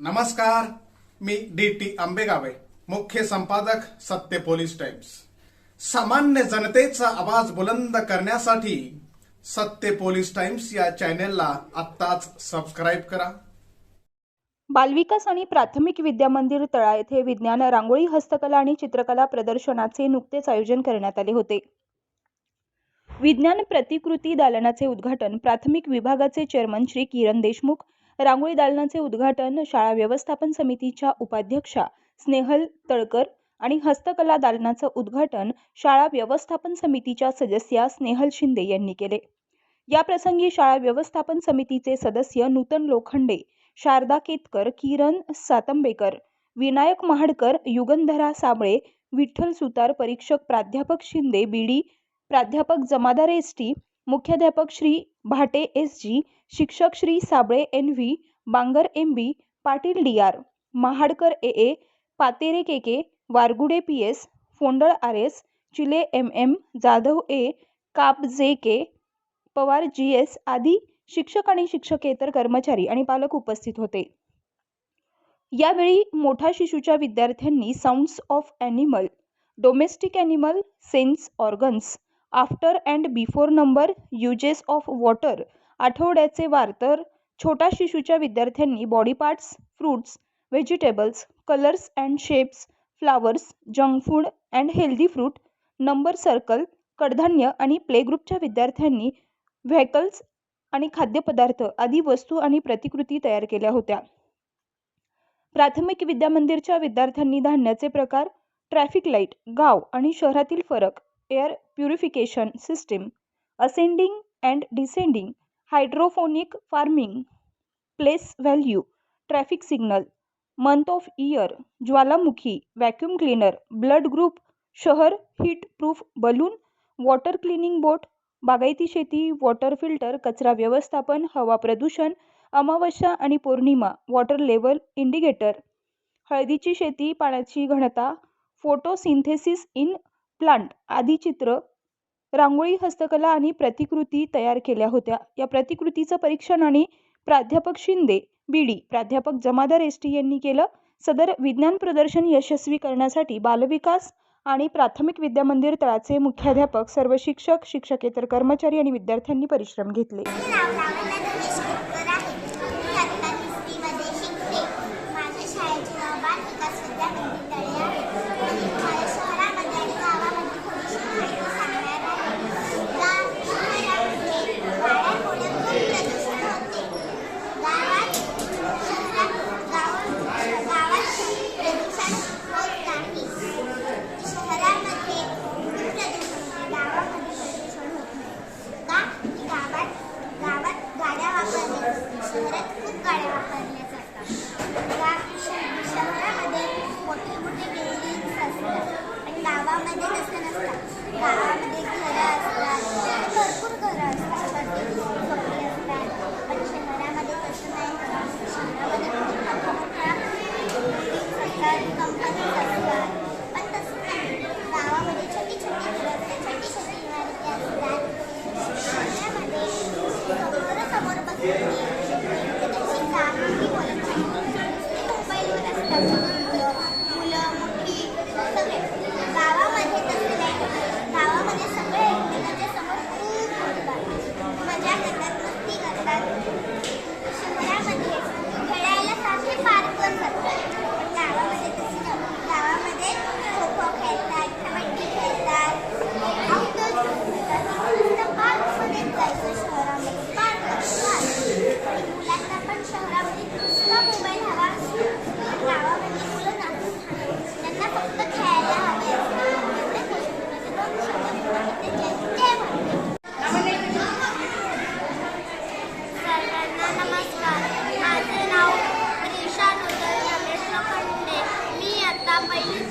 नमस्कार मी D T आंबेगावे मुख्य संपादक सत्य पोलीस टाइम्स. सामान्य जनतेचा आवाज बुलंद करण्यासाठी सत्य पोलीस टाइम्स या चॅनेलला आत्ताच सबस्क्राईब करा. बालविकास आणि प्राथमिक विद्या मंदिर तळा येथे विज्ञान रांगोळी हस्तकला आणि चित्रकला प्रदर्शनाचे नुकतेच आयोजन करण्यात आले होते. विज्ञान प्रतिकृती दालनाचे उद्घाटन प्राथमिक विभागाचे चेअरमन श्री किरण देशमुख रांगोळी दालनाचे उद्घाटन शाळा व्यवस्थापन समितीच्या उपाध्यक्षा स्नेहल तळकर आणि हस्तकला दालनाचं उद्घाटन शाळा व्यवस्थापन समितीच्या सदस्या स्नेहल शिंदे यांनी केले. या प्रसंगी शाळा व्यवस्थापन समितीचे सदस्य नूतन लोखंडे शारदा केतकर किरण सातंबेकर विनायक महाडकर युगंधरा साबळे विठ्ठल सुतार परीक्षक प्राध्यापक शिंदे बीडी प्राध्यापक जमादार एस टी मुख्याध्यापक श्री भाटे एस जी शिक्षक Shri Sable N V Bangar M B Patil D R Mahadkar A A Patere K K Wargude P S Phondal R S Chile M M Jadhav A Kap J K Pawar G S आदी शिक्षक आणि शिक्षकेतर कर्मचारी आणि पालक उपस्थित होते. यावेळी मोठा शिशूच्या विद्यार्थ्यांनी sounds of animal domestic animal sense organs after and before number uses of water आठवड्याचे वार तर छोटा शिशूच्या विद्यार्थ्यांनी body parts fruits vegetables colours and shapes flowers junk food and healthy fruit number circle कडधान्य आणि प्ले ग्रुपच्या विद्यार्थ्यांनी व्हेकल्स आणि खाद्यपदार्थ आदी वस्तू आणि प्रतिकृती तयार केल्या होत्या. प्राथमिक विद्यामंदिरच्या विद्यार्थ्यांनी धान्याचे प्रकार ट्रॅफिक लाइट गाव आणि शहरातील फरक air purification system ascending and descending hydroponic farming place value traffic signal month of year Jwalamukhi vacuum cleaner blood group शहर heat proof balloon water cleaning boat बागायती शेती वॉटर फिल्टर कचरा व्यवस्थापन हवा प्रदूषण अमावस्या आणि पौर्णिमा वॉटर लेवल इंडिकेटर हळदीची शेती पाण्याची घनता फोटोसिंथेसिस इन प्लांट आदी चित्र रांगोळी हस्तकला आणि प्रतिकृती तयार केल्या होत्या. या प्रतिकृतीचं परीक्षण आणि प्राध्यापक शिंदे बीडी प्राध्यापक जमादार एस टी यांनी केलं. सदर विज्ञान प्रदर्शन यशस्वी करण्यासाठी बालविकास आणि प्राथमिक विद्या मंदिर तळाचे मुख्याध्यापक सर्व शिक्षक शिक्षकेतर कर्मचारी आणि विद्यार्थ्यांनी परिश्रम घेतले माझे नाव लावण्या रमेश केतकर आहे मी आत्ता तिसरीमध्ये शिकते माझ्या शाळेचे नाव बाल विकास विद्या मंदिर तळे आहे मी तुम्हाला शहरामध्ये आणि गावामध्ये थोडीशी माहिती सांगणार आहे गाव शहरामध्ये गाड्यांमुळे खूप प्रदूषण होते गावात शहरात गावात गावात प्रदूषण होत नाही शहरामध्ये खूप प्रदूषण होते गावामध्ये प्रदूषण होत नाही का की गावात गावात गाड्या वापरल्या जातात शहरात खूप गाड्या वापरल्या जातात या शहरामध्ये मोठे मोठे बिल्डिंग्स असतात. पण गावामध्ये तसं नसतं. गावामध्ये घरं असतात. भरपूर 다 da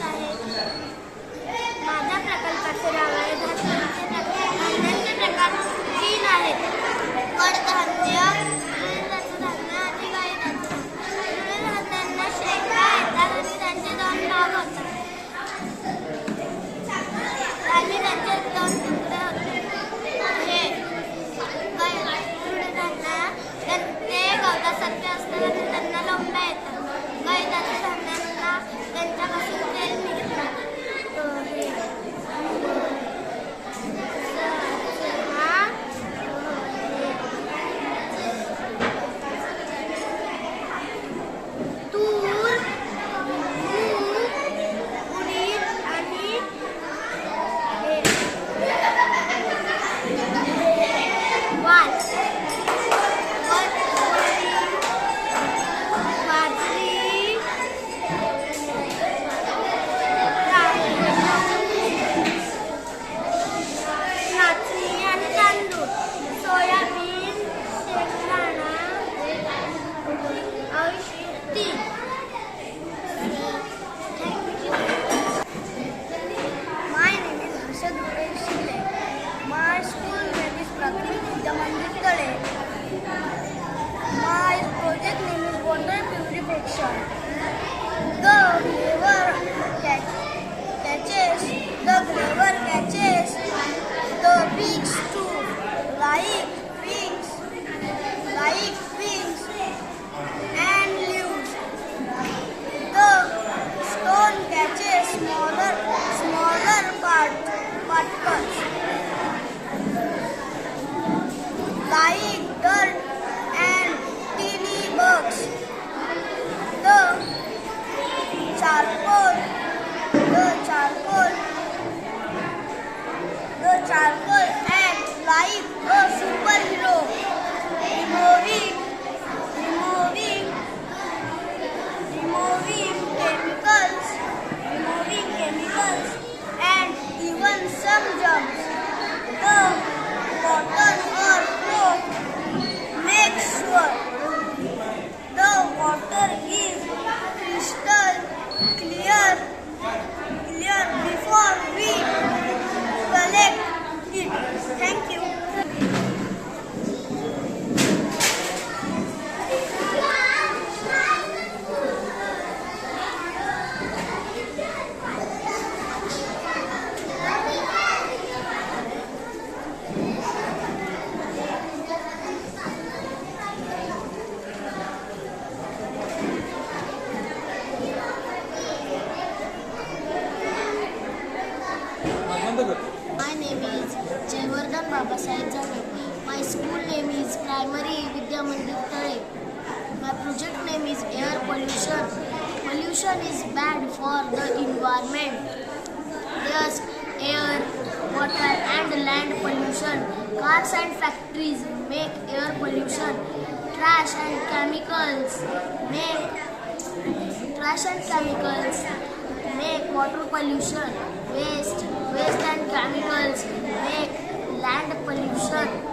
school babies Prakriti Damandir Dale. My project name is Water Purification. The river catch, catches, the river catches the pigs to superhero. Removing, removing, removing chemicals, removing chemicals, and even some germs. The bottles. Pollution. Pollution is bad for the environment. There's air, water and land pollution. Cars and factories make air pollution. Trash and chemicals make trash and chemicals make water pollution. Waste, waste and chemicals make land pollution.